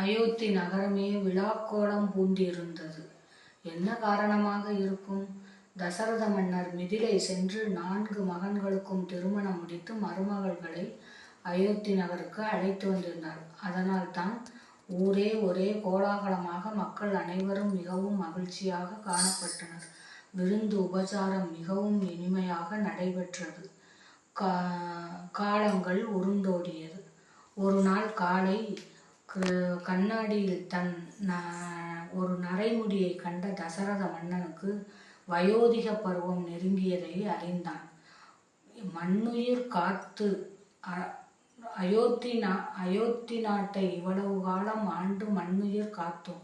அயோத்தி நகரமே விழாக்கோலம் பூண்டிருந்தது. என்ன காரணமாக இருக்கும்? தசரத மன்னர் மிதிலை சென்று நான்கு மகன்களுக்கும் திருமணம் முடித்து மருமகள்களை அயோத்தி நகருக்கு அழைத்து வந்திருந்தார். அதனால்தான் ஊரே ஒரே கோலாகலமாக மக்கள் அனைவரும் மிகவும் மகிழ்ச்சியாக காணப்பட்டனர். விருந்து உபசாரம் மிகவும் இனிமையாக நடைபெற்றது. கா காலங்கள் உருண்டோடியது. ஒரு நாள் காலை கண்ணாடியில் தன் ந- ஒரு நரைமுடியை கண்ட தசரத மன்னனுக்கு வயோதிக பருவம் நெருங்கியதை அறிந்தான். மண்ணுயிர் காத்து அ- அயோத்தி நா அயோத்தி நாட்டை இவ்வளவு காலம் ஆண்டு மண்ணுயிர் காத்தோம்.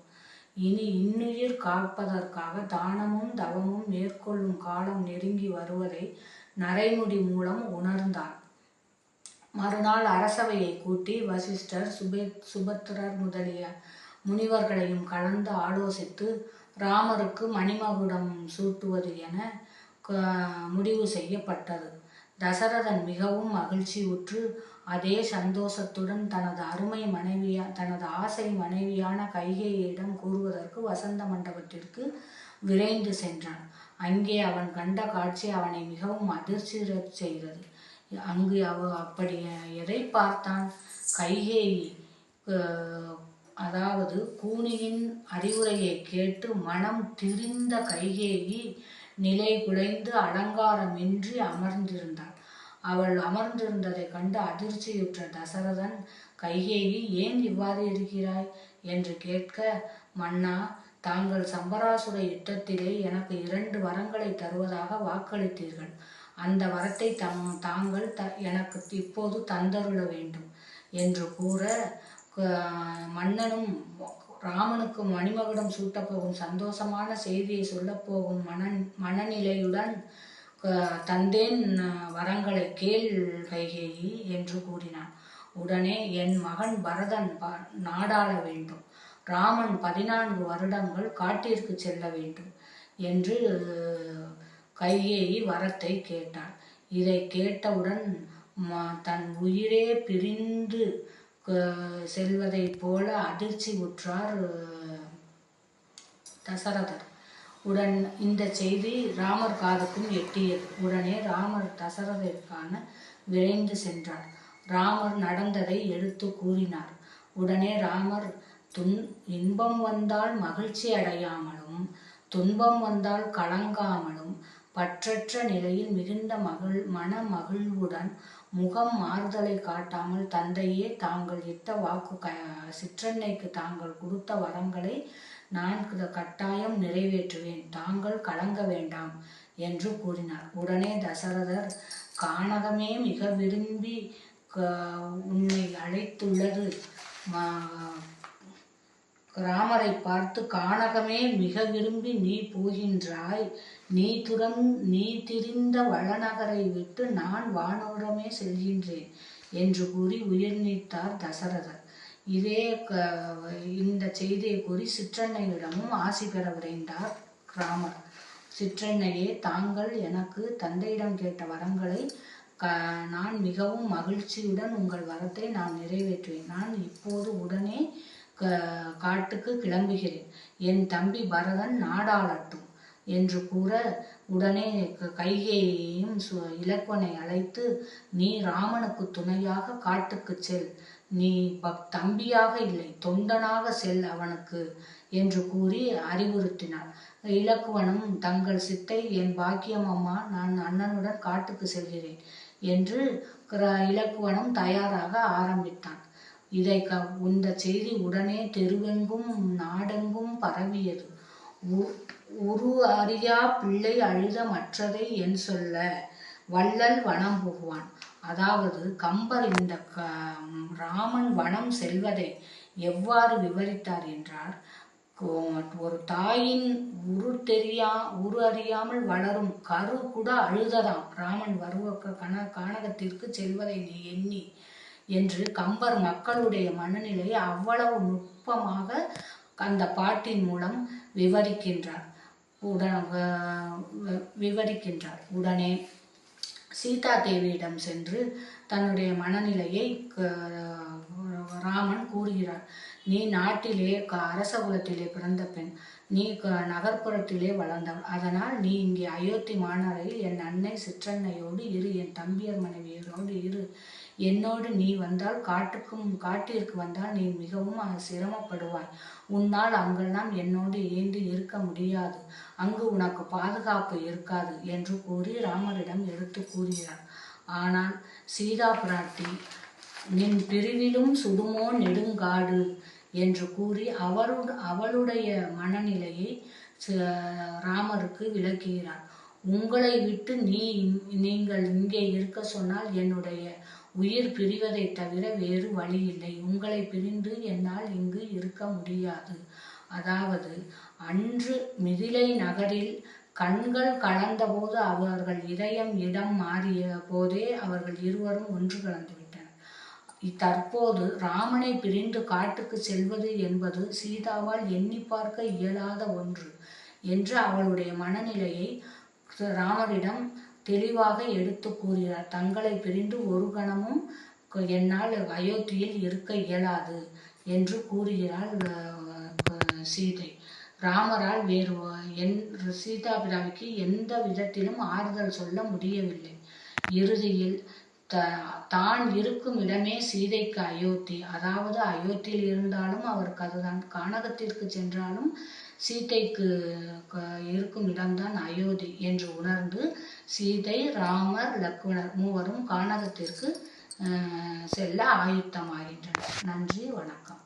இனி இன்னுயிர் காப்பதற்காக தானமும் தவமும் மேற்கொள்ளும் காலம் நெருங்கி வருவதை நரைமுடி மூலம் உணர்ந்தான். மறுநாள் அரசவையை கூட்டி வசிஷ்டர் சுபே சுபத்திரர் முதலிய முனிவர்களையும் கலந்து ஆலோசித்து ராமருக்கு மணிமகுடம் சூட்டுவது என க- முடிவு செய்யப்பட்டது. தசரதன் மிகவும் மகிழ்ச்சியுற்று அதே சந்தோஷத்துடன் தனது அருமை மனைவியா தனது ஆசை மனைவியான கைகேயிடம் கூறுவதற்கு வசந்த மண்டபத்திற்கு விரைந்து சென்றான். அங்கே அவன் கண்ட காட்சி அவனை மிகவும் அதிர்ச்சி செய்தது. அங்கு அவ அப்படி எதை பார்த்தான்? கைகேயி அதாவது கூனியின் அறிவுரையை கேட்டு மனம் திரிந்த கைகேயி நிலை குலைந்து அலங்காரமின்றி அமர்ந்திருந்தாள். அவள் அமர்ந்திருந்ததை கண்டு அதிர்ச்சியுற்ற தசரதன் கைகேயி ஏன் இவ்வாறு இருக்கிறாய்? என்று கேட்க மன்னா தாங்கள் சம்பராசுர யுத்தத்திலே எனக்கு இரண்டு வரங்களை தருவதாக வாக்களித்தீர்கள். அந்த வரத்தை தம் தாங்கள் த எனக்கு இப்போது தந்தருள வேண்டும் என்று கூற மன்னனும் ராமனுக்கு மணிமகுடம் சூட்டப்போகும் சந்தோஷமான செய்தியை சொல்லப்போகும் மன மனநிலையுடன் க- தந்தேன் வரங்களை கேள் கைகேயி என்று கூறினான். உடனே என் மகன் பரதன் ப- நாடாள வேண்டும். ராமன் பதினான்கு வருடங்கள் காட்டிற்கு செல்ல வேண்டும் என்று கைகேயி வரத்தை கேட்டாள். இதை கேட்டவுடன் ம- தன் உயிரே பிரிந்து செல்வதைப் போல அதிர்ச்சி உற்றார் தசரதர். உடன் இந்த செய்தி ராமர் காதுக்கும் எட்டியது. உடனே ராமர் தசரதற்கான விரைந்து சென்றார். ராமர் நடந்ததை எடுத்து கூறினார். உடனே ராமர் துன் இன்பம் வந்தால் மகிழ்ச்சி அடையாமலும் துன்பம் வந்தால் கலங்காமலும் பற்றற்ற நிலையில் மிகுந்த மகிழ் மன மகிழ்வுடன் முகம் மாறுதலை காட்டாமல் தந்தையே தாங்கள் இட்ட வாக்கு க சிற்றன்னைக்கு தாங்கள் கொடுத்த வரங்களை நான் கட்டாயம் நிறைவேற்றுவேன். தாங்கள் கலங்க வேண்டாம் என்று கூறினார். உடனே தசரதர் கானகமே மிக விரும்பி க- உன்னை அழைத்துள்ளது ராமரை பார்த்து கானகமே மிக விரும்பி நீ போகின்றாய். நீ துறம் நீ திரிந்த வளநகரை விட்டு நான் வானோரமே செல்கின்றேன் என்று கூறி உயிர் நீத்தார் தசரதர். இதே க- இந்த செய்தியை கூறி சிற்றன்னையிடமும் ஆசி பெற விரைந்தார் ராமர் சிற்றன்னையே தாங்கள் எனக்கு தந்தையிடம் கேட்ட வரங்களை க நான் மிகவும் மகிழ்ச்சியுடன் உங்கள் வரத்தை நான் நிறைவேற்றுவேன். நான் இப்போது உடனே காட்டுக்கு கிளம்புகிறேன். என் தம்பி பரதன் நாடாளட்டும் என்று கூற உடனே க- சு- இலக்குவனை அழைத்து நீ ராமனுக்கு துணையாக காட்டுக்கு செல். நீ தம்பியாக இல்லை தொண்டனாக செல் அவனுக்கு என்று கூறி அறிவுறுத்தினார் இலக்குவனும் தங்கள் சித்தை என் பாக்கியம் அம்மா நான் அண்ணனுடன் காட்டுக்கு செல்கிறேன் என்று கிர- இலக்குவனும் தயாராக ஆரம்பித்தான். இதை க இந்த செய்தி உடனே தெருவெங்கும் நாடெங்கும் பரவியது. உ- உரு அறியா பிள்ளை அழுத மற்றதை என் சொல்ல வள்ளல் வனம் புகுவான். அதாவது கம்பர் இந்த க ராமன் வனம் செல்வதை எவ்வாறு விவரித்தார் என்றார். கோ- ஒரு தாயின் உரு தெரியா உரு அறியாமல் வளரும் கரு கூட அழுததாம். ராமன் வருவ கன கானகத்திற்கு செல்வதை நீ எண்ணி என்று கம்பர் மக்களுடைய மனநிலையை அவ்வளவு நுட்பமாக அந்த பாட்டின் மூலம் விவரிக்கின்றார். உடன் விவரிக்கின்றார். உடனே சீதா தேவியிடம் சென்று தன்னுடைய மனநிலையை க- ராமன் கூறுகிறார். நீ நாட்டிலே க- அரச குலத்திலே பிறந்த பெண். நீ க- நகர்ப்புறத்திலே வளர்ந்தவள். அதனால் நீ இங்கே அயோத்தி மாநகரில் என் அன்னை சிற்றன்னையோடு இரு என் தம்பியர் மனைவியரோடு இரு. என்னோடு நீ வந்தால் காட்டுக்கும் காட்டிற்கு வந்தால் நீ மிகவும் சிரமப்படுவாய். உன்னால் அங்கெல்லாம் என்னோடு ஏந்து இருக்க முடியாது. அங்கு உனக்கு பாதுகாப்பு இருக்காது என்று கூறி ராமரிடம் எடுத்து கூறுகிறார் ஆனால் சீதா பிராட்டி நின் பிரிவிலும் சுடுமோ நெடுங்காடு என்று கூறி அவருட அவளுடைய மனநிலையை ச- ராமருக்கு விளக்குகிறார். உங்களை விட்டு நீ நீங்கள் இங்கே இருக்க சொன்னால் என்னுடைய உயிர் பிரிவதை தவிர வேறு வழி இல்லை. உங்களை பிரிந்து என்னால் இங்கு இருக்க முடியாது. அதாவது அன்று மிதிலை நகரில் கண்கள் கலந்தபோது அவர்கள் இதயம் இடம் மாறிய போதே அவர்கள் இருவரும் ஒன்று கலந்து விட்டனர். தற்போது ராமனை பிரிந்து காட்டுக்கு செல்வது என்பது சீதாவால் எண்ணி பார்க்க இயலாத ஒன்று என்று அவளுடைய மனநிலையை ராமரிடம் தெளிவாக எடுத்து கூறுகிறார் தங்களை பிரிந்து ஒரு கணமும் என்னால் அயோத்தியில் இருக்க இயலாது என்று கூறுகிறாள் சீதை. ராமரால் வேறு என் சீதா பிதாவுக்கு எந்த விதத்திலும் ஆறுதல் சொல்ல முடியவில்லை. இறுதியில் த தான் இருக்கும் இடமே சீதைக்கு அயோத்தி. அதாவது அயோத்தியில் இருந்தாலும் அவருக்கு அதுதான் கானகத்திற்கு சென்றாலும் சீதைக்கு க- இருக்கும் இடம்தான் அயோத்தி என்று உணர்ந்து சீதை ராமர் லக்குணர் மூவரும் கானகத்திற்கு செல்ல ஆயுத்தமாகின்றனர். நன்றி வணக்கம்.